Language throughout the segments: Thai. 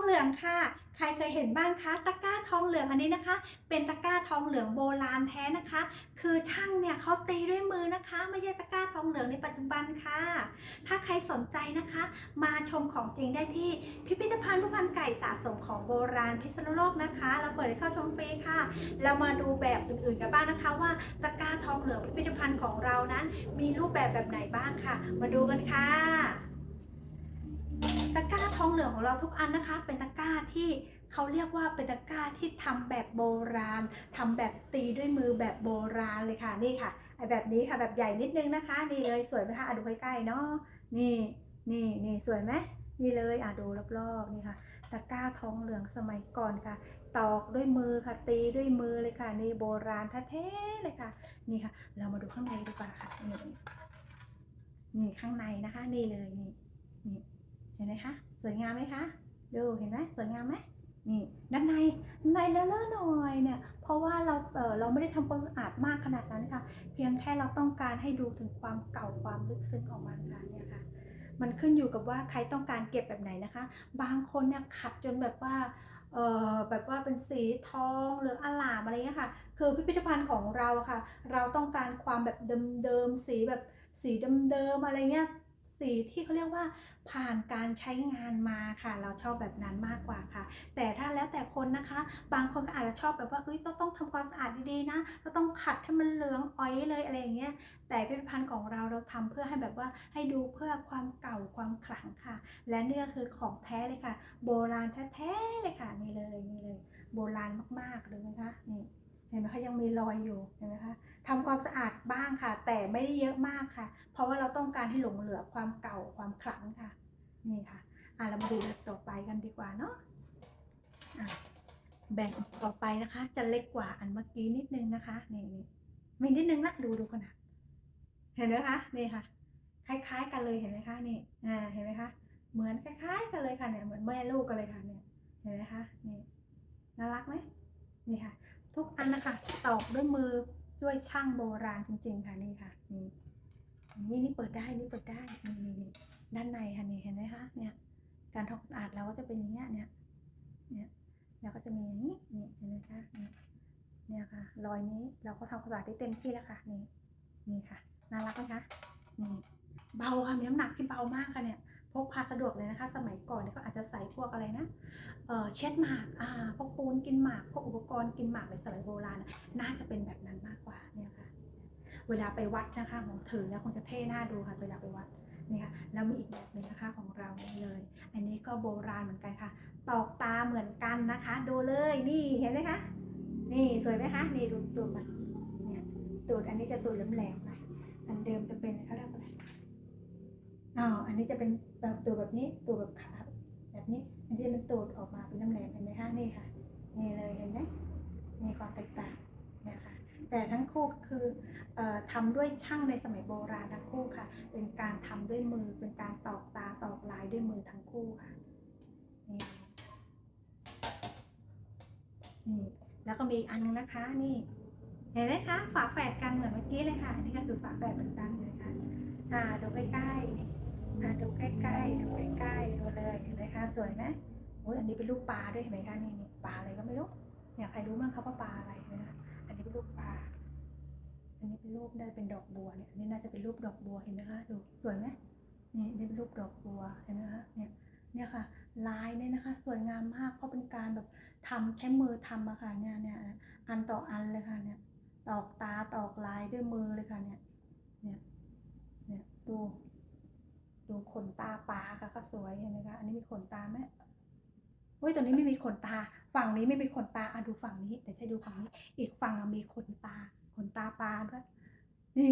องเหลืองค่ะ ใครเคยเห็นบ้างคะ ตะกร้าทองเหลืองอันนี้นะคะ เป็นตะกร้าทองเหลืองโบราณแท้นะคะ คือช่างเนี่ยเขาตีด้วยมือนะคะ ไม่ใช่ตะกร้าทองเหลืองในปัจจุบันค่ะ ถ้าใครสนใจนะคะ มาชมของจริงได้ที่พิพิธภัณฑ์ผู้พันไก่สะสมของโบราณพิษณุโลกนะคะ เราเปิดให้เข้าชมฟรีค่ะ เรามาดูแบบอื่นๆกันบ้างนะคะ ว่าตะกร้าทองเหลืองพิพิธภัณฑ์ของเรานั้น มีรูปแบบแบบไหนบ้างค่ะ มาดูกันค่ะ ตะกร้าทองเหลืองของเราทุกอันนะคะ เป็นตะกร้าที่เขาเรียกว่าเป็นตะกร้าที่ทำแบบโบราณทำแบบตีด้วยมือแบบโบราณเลยค่ะนี่ค่ะไอแบบนี้ค่ะแบบใหญ่นิดนึงนะคะ นี่เลยสวยไหมคะอะดูใกล้ๆเนาะนี่นี่นี่สวยไหมนี่เลยอะดูรอบๆนี่ค่ะตะกร้าทองเหลืองสมัยก่อนค่ะ ตอกด้วยมือค่ะตีด้วยมือเลยค่ะ นี่โบราณแท้ๆเลยค่ะ นี่ค่ะ เรามาดูข้างในดีกว่าค่ะนี่นี่ข้างในนะคะ นี่เลยนี่นี่ ห็นไหมคะสวยงามไหมคะดูเห็นไหมสวยงามไหมนี่ด้านในด้านในเลอะๆหน่อยเนี่ยเพราะว่าเราเออเราไม่ได้ทำความสะอาดมากขนาดนั้นค่ะ เพียงแค่เราต้องการให้ดูถึงความเก่าความลึกซึ้งของมันค่ะเนี่ยค่ะ มันขึ้นอยู่กับว่าใครต้องการเก็บแบบไหนนะคะ บางคนเนี่ยขัดจนแบบว่าเออแบบว่าเป็นสีทองหลืออลามอะไรเงี้ยค่ะ คือพิพิธภัณฑ์ของเราค่ะ เราต้องการความแบบเดิมๆสีแบบสีเดิมๆอะไรเงี้ย สีที่เขาเรียกว่าผ่านการใช้งานมาค่ะ เราชอบแบบนั้นมากกว่าค่ะ แต่ถ้าแล้วแต่คนนะคะ บางคนก็อาจจะชอบแบบว่าเอ้ยต้องต้องทำความสะอาดดีๆนะเราต้องขัดให้มันเหลืองอ้อยเลยอะไรอย่างเงี้ยแต่พิพิธภัณฑ์ของเราเราทำเพื่อให้แบบว่าให้ดูเพื่อความเก่าความขลังค่ะ และนี่ก็คือของแท้เลยค่ะ โบราณแท้ๆเลยค่ะนี่เลยนี่เลย โบราณมากๆเลยนะคะนี่ เห็นไหมคะยังมีรอยอยู่เห็นไหมคะทำความสะอาดบ้างค่ะ แต่ไม่ได้เยอะมากค่ะ เพราะว่าเราต้องการให้หลงเหลือความเก่าความขลังค่ะ นี่ค่ะอะเรามาดูต่อไปกันดีกว่าเนาะะแบ่งต่อไปนะคะ จะเล็กกว่าอันเมื่อกี้นิดนึงนะคะนี่นี่มีนิดนึงนะดูดูขนาดเห็นไหมคะนี่ค่ะ คล้ายๆกันเลยเห็นไหมคะนี่อ่าเห็นไหมคะเหมือนคล้ายๆกันเลยค่ะเนี่ยเหมือนแม่ลูกกันเลยค่ะเนี่ยเห็นไหมคะนี่น่ารักไหมนี่ค่ะ ทุกอันนะคะตอกด้วยมือด้วยช่างโบราณจริง ๆ ค่ะนี่ค่ะนี่นี่นี่เปิดได้นี่เปิดได้นี่นี่นี่ด้านในค่ะนี่เห็นไหมคะเนี่ยการทำความสะอาดเราก็จะเป็นอย่างเงี้ยเนี่ยเนี่ยเราก็จะมีอย่างนี้นี่เห็นไหมคะเนี่ยค่ะรอยนี้เราก็ทำความสะอาดได้เต็มที่แล้วค่ะนี่นี่ค่ะน่ารักไหมคะนี่เบาค่ะมีน้ำหนักที่เบามากค่ะเนี่ย พกพาสะดวกเลยนะคะ สมัยก่อนเนี่ยก็อาจจะใส่พวกอะไรนะเเช็ดหมากอ่าพวกปูนกินหมากพวกอุปกรณ์กินหมากในสมัยโบราณน่ะน่าจะเป็นแบบนั้นมากกว่าเนี่ยค่ะ เวลาไปวัดนะคะของถือแล้วคงจะเท่หน้าดูค่ะเวลาไปวัดนี่ค่ะแล้วมีอีกแบบหนึ่งนะคะของเราเลย อันนี้ก็โบราณเหมือนกันค่ะ ตอกตาเหมือนกันนะคะ ดูเลยนี่เห็นไหมคะนี่สวยไหมคะนี่ดูตูดมันเนี่ยตูดอันนี้จะตูดแหลมๆหน่อยอันเดิมจะเป็นเขาเรียกว่าอะไร อ๋ออันนี้จะเป็นแบบตัวแบบนี้ตัวแบบขาแบบนี้ อันนี้จะเป็นตูดออกมาเป็นน้ำแหลมเห็นไหมคะนี่ค่ะนี่เลยเห็นไหมมีความแตกต่างนี่ยค่ะแต่ทั้งคู่ก็คืออ่อทำด้วยช่างในสมัยโบราณทั้งคู่ค่ะ เป็นการทำด้วยมือเป็นการตอกตาตอกลายด้วยมือทั้งคู่ค่ะนี่นี่แล้วก็มีอีกอันนึงนะคะนี่เห็นไหมคะฝาแฝดกันเหมือนเมื่อกี้เลยค่ะนี่ก็คือฝาแฝดเหมือนกันเลยค่ะอ่าดูใกล้ๆ่าดูใกล้ๆดูใกล้ๆดูเลยเห็นไหมคะสวยไหมโอ้ยอันนี้เป็นลูกปลาด้วยเห็นไหมคะนี่ปลาอะไรก็ไม่รู้เนี่ยใครรู้บ้างคะว่าปลาอะไรนะคะอันนี้เป็นลูกปลาอันนี้เป็นรูปได้เป็นดอกบัวเนี่ยนนี้น่าจะเป็นรูปดอกบัวเห็นไหมคะดูสวยไหมนี่นี่เป็นรูปดอกบัวเห็นไหมคะเนี่ยเนี่ยค่ะ ลายเนี่ยนะคะ สวยงามมากเพราะเป็นการแบบทำใช้มือทำอะค่ะเนี่ยเนี่ยอันต่ออันเลยค่ะเนี่ยตอกตาตอกลายด้วยมือเลยค่ะเนี่ยเนี่ยเนี่ยดู ดูขนตาปลาก็สวยเห็นไหมคะ อันนี้มีขนตาไหมเฮ้ยตัวนี้ไม่มีขนตา ฝั่งนี้ไม่มีขนตาอะดูฝั่งนี้เดี๋ยวใช้ดูฝั่งนี้ อีกฝั่งมีขนตา ขนตาปลาด้วย นี่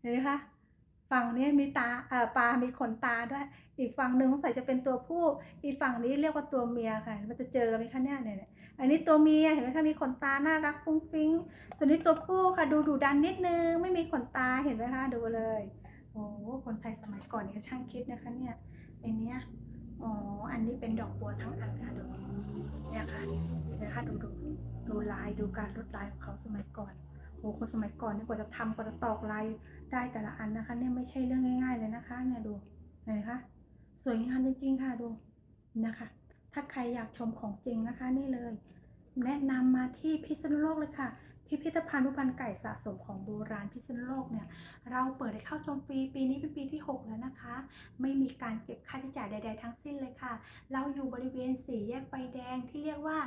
เห็นไหมคะฝั่งนี้มีตาเอ่อปลา มีขนตาด้วย อีกฝั่งหนึ่งสงสัยจะเป็นตัวผู้ อีกฝั่งนี้เรียกว่าตัวเมียค่ะ มันจะเจอกันไหมคะเนี่ยเนี่ยเนี่ย อันนี้ตัวเมียเห็นไหมคะ มีขนตา น่ารักฟุ้งฟิ้ง ส่วนนี้ตัวผู้ค่ะ ดูดุดันนิดนึง ไม่มีขนตา เห็นไหมคะ ดูเลย โอ้คนไทยสมัยก่อนเนี่ก็ช่างคิดนะคะเนี่ยไอเนี้ยอ๋ออันนี้เป็นดอกบัวทั้งอันค่ะดูเนี่ยค่ะเนไหมคะดูดูดูลายดูการลดลายของเขาสมัยก่อนโอ้คนสมัยก่อนนี่กว่าจะทำกว่าจะตอกลายได้แต่ละอันนะคะ เนี่ยไม่ใช่เรื่องง่าย ๆ เลยนะคะ เนี่ยดูเห็นไหมคะสวยงามจริงๆค่ะดูนะคะ ถ้าใครอยากชมของจริงนะคะ นี่เลย แนะนำมาที่พิษณุโลกเลยค่ะ พิพิธภัณฑ์รูปพันธ์ไก่สะสมของโบราณพิษณุโลกเนี่ยเราเปิดให้เข้าชมฟรีปีนี้เป็นปีที่ 6 แล้วนะคะ ไม่มีการเก็บค่าใช้จ่ายใด ๆ ทั้งสิ้นเลยค่ะ เราอยู่บริเวณสี่แยกไฟแดงที่เรียกว่า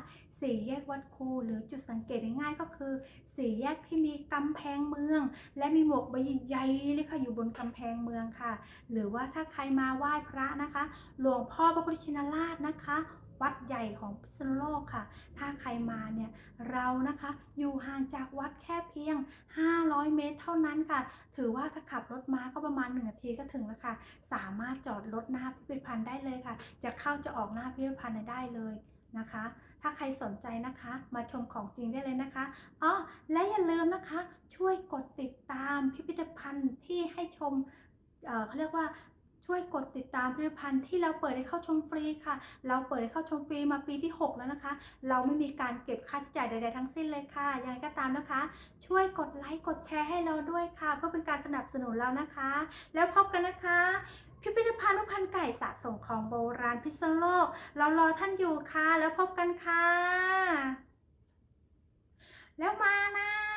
สี่แยกวัดคูหรือจุดสังเกตง่ายๆก็คือสี่แยกที่มีกำแพงเมือง และมีหมวกใบใหญ่เลยค่ะอยู่บนกำแพงเมืองค่ะ หรือว่าถ้าใครมาไหว้พระนะคะ หลวงพ่อพระพุทธชินราชนะคะ วัดใหญ่ของพิษณุโลกค่ะ ถ้าใครมาเนี่ยเรานะคะอยู่ห่างจากวัดแค่เพียง 500 เมตรเท่านั้นค่ะ ถือว่าถ้าขับรถมาก็ประมาณหนึ่งนาทีก็ถึงแล้วค่ะ สามารถจอดรถหน้าพิพิธภัณฑ์ได้เลยค่ะ จะเข้าจะออกหน้าพิพิธภัณฑ์ได้เลยนะคะ ถ้าใครสนใจนะคะ มาชมของจริงได้เลยนะคะ อ๋อ และอย่าลืมนะคะ ช่วยกดติดตามพิพิธภัณฑ์ที่ให้ชม เขาเรียกว่า ช่วยกดติดตามผลิตภัณฑ์ที่เราเปิดให้เข้าชมฟรีค่ะ เราเปิดให้เข้าชมฟรีมาปีที่ 6 แล้วนะคะ เราไม่มีการเก็บค่าใช้จ่ายใด ๆ ทั้งสิ้นเลยค่ะ ยังไงก็ตามนะคะ ช่วยกดไลค์กดแชร์ให้เราด้วยค่ะ เพื่อเป็นการสนับสนุนเรานะคะ แล้วพบกันนะคะพิพิธภัณฑ์ลูกพันไก่สะสมของโบราณพิษณุโลก เรารอท่านอยู่ค่ะ แล้วพบกันค่ะ แล้วมานะ